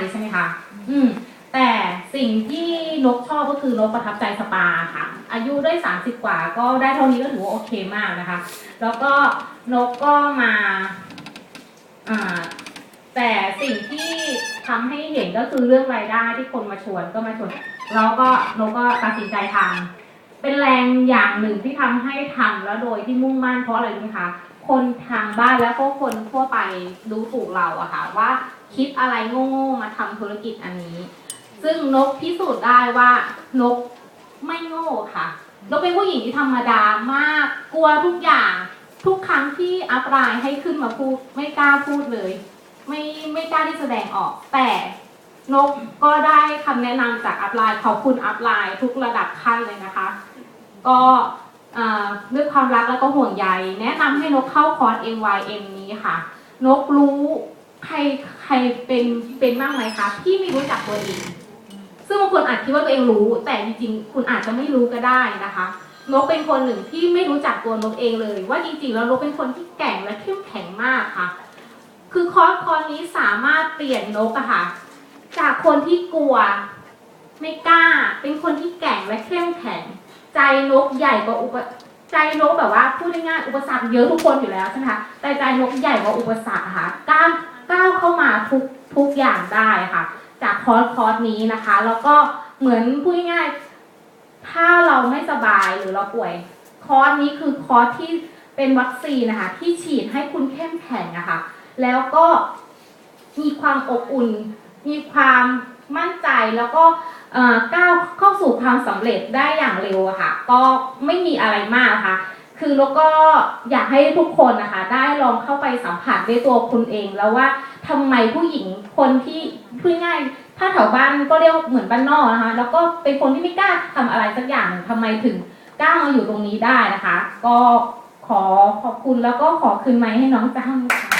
เลยใช่ไหมคะ อืม แต่สิ่งที่นกชอบก็คือนกประทับใจสปาค่ะ อายุได้สามสิบกว่า ก็ได้เท่านี้ก็ถือว่าโอเคมากนะคะ แล้วก็นกก็มาอ่าแต่สิ่งที่ทำให้เห็นก็คือเรื่องรายได้ที่คนมาชวนก็มาชวน แล้วก็นกก็ตัดสินใจทำเป็นแรงอย่างหนึ่งที่ทำให้ทำแล้วโดยที่มุ่งมั่นเพราะอะไรรู้ไหมคะ คนทางบ้านแล้วก็คนทั่วไปดูถูกเราอะค่ะว่าคิดอะไรโง่ๆมาทำธุรกิจอันนี้ ซึ่งนกพิสูจน์ได้ว่านกไม่โง่ค่ะนกเป็นผู้หญิงที่ธรรมดามาก กลัวทุกอย่าง ทุกครั้งที่อัพไลน์ให้ขึ้นมาพูดไม่กล้าพูดเลย ไม่ไม่กล้าที่แสดงออก แต่นกก็ได้คำแนะนำจากอัพไลน์ขอบคุณอัพไลน์ทุกระดับขั้นเลยนะคะ ก็ ด้วยความรักแล้วก็ห่วงใยแนะนำให้นกเข้าคอร์ส MYM นี้ค่ะ นกรู้ใครใครเป็นเป็นบ้างไหมคะที่ไม่รู้จักตัวเอง ซึ่งบางคนอาจคิดว่าตัวเองรู้ แต่จริงๆคุณอาจจะไม่รู้ก็ได้นะคะ นกเป็นคนหนึ่งที่ไม่รู้จักตัวนกเองเลย ว่าจริงๆแล้วนกเป็นคนที่แก่งและเข้มแข็งมากค่ะ คือคอร์สคอร์สนี้สามารถเปลี่ยนนกอะค่ะ จากคนที่กลัวไม่กล้า เป็นคนที่แก่งและเข้ม ใจนกใหญ่กว่าอุปใจนกแบบว่าพูดง่ายๆอุปสรรคเยอะทุกคนอยู่แล้วใช่ไหมคะแต่ใจนกใหญ่กว่าอุปสรรคค่ะก้าวก้าวเข้ามาทุกทุกอย่างได้ค่ะ จากคอร์สคอร์สนี้นะคะ แล้วก็เหมือนพูดง่ายๆถ้าเราไม่สบายหรือเราป่วย คอร์สนี้คือคอร์สที่เป็นวัคซีนนะคะ ที่ฉีดให้คุณเข้มแข็งนะคะ แล้วก็มีความอบอุ่น มีความมั่นใจแล้วก็ ก้าวเข้าสู่ความสำเร็จได้อย่างเร็วค่ะ ก็ไม่มีอะไรมากนะคะคือแล้วก็อยากให้ทุกคนนะคะ ได้ลองเข้าไปสัมผัสด้วยตัวคุณเอง แล้วว่าทำไมผู้หญิงคนที่พูดง่ายถ้าแถวบ้านก็เรียกเหมือนบ้านนอกนะคะ แล้วก็เป็นคนที่ไม่กล้าทำอะไรสักอย่างหนึ่งทำไมถึงกล้ามาอยู่ตรงนี้ได้นะคะ ก็ขอขอบคุณแล้วก็ขอคืนไม้ให้น้องจ้างค่ะ